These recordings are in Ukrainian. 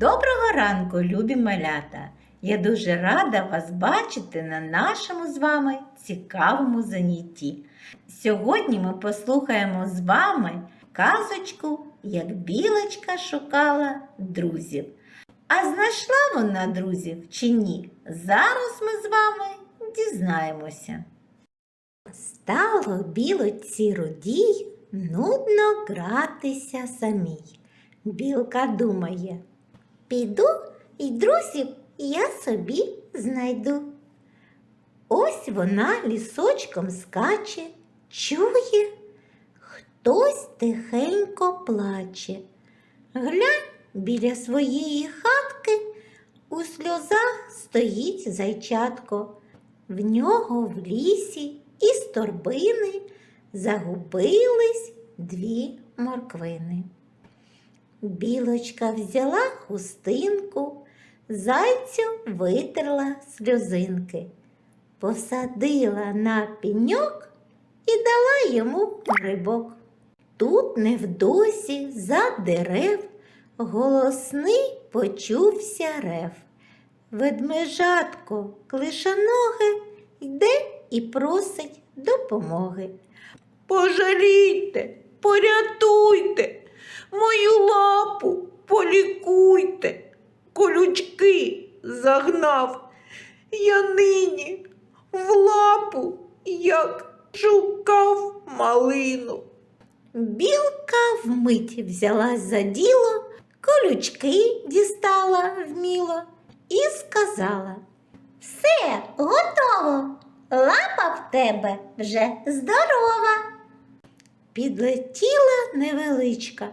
Доброго ранку, любі малята! Я дуже рада вас бачити на нашому з вами цікавому занятті. Сьогодні ми послухаємо з вами казочку, як білочка шукала друзів. А знайшла вона друзів чи ні? Зараз ми з вами дізнаємося. Стало білочці рудій нудно гратися самій. Білка думає, піду і друзів я собі знайду. Ось вона лісочком скаче, чує, хтось тихенько плаче. Глянь біля своєї хатки у сльозах стоїть зайчатко. В нього в лісі із торбини загубились дві морквини. Білочка взяла хустинку, зайцю витерла сльозинки, посадила на піньок і дала йому грибок. Тут невдосі за дерев голосний почувся рев. Ведмежатко клишаноге йде і просить допомоги. Пожалійте, порятуйте, мою лапу полікуйте, колючки загнав. Я нині в лапу, як шукав малину. Білка вмить взялась за діло, колючки дістала вміло і сказала Все готово, лапа в тебе вже здорова. Підлетіла невеличка,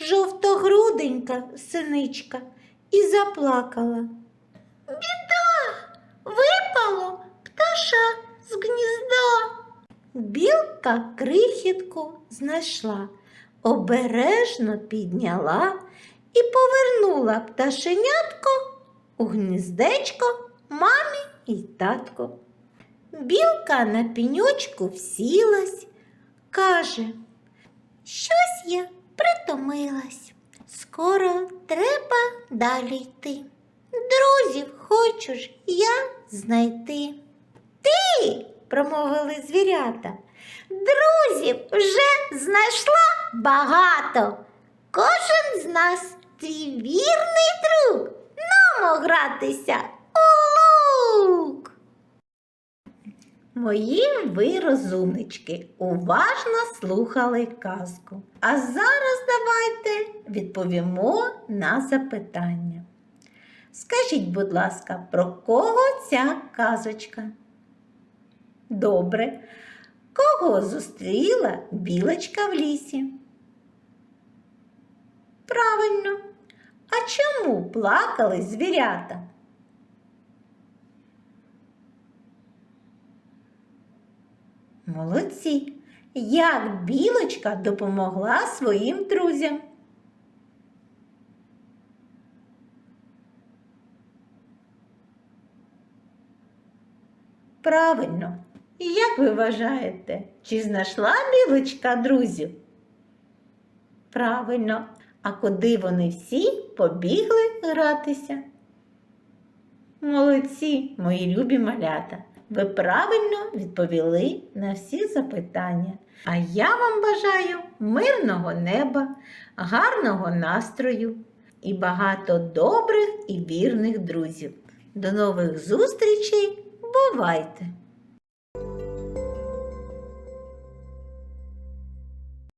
жовтогруденька синичка і заплакала. Біда, випало пташа з гнізда. Білка крихітку знайшла, обережно підняла і повернула пташенятко у гніздечко мамі і татко. Білка на піньочку всілась, каже, щось я притомилась. Скоро треба далі йти. Друзів хочу ж я знайти. Ти, промовили звірята, друзів вже знайшла багато. Кожен з нас твій вірний друг. Намо гратися у. Мої ви розумнички, уважно слухали казку. А зараз давайте відповімо на запитання. Скажіть, будь ласка, про кого ця казочка? Добре. Кого зустріла білочка в лісі? Правильно. А чому плакали звірята? Молодці. Як білочка допомогла своїм друзям? Правильно. Як ви вважаєте, чи знайшла білочка друзів? Правильно. А куди вони всі побігли гратися? Молодці, мої любі малята. Ви правильно відповіли на всі запитання. А я вам бажаю мирного неба, гарного настрою і багато добрих і вірних друзів. До нових зустрічей! Бувайте!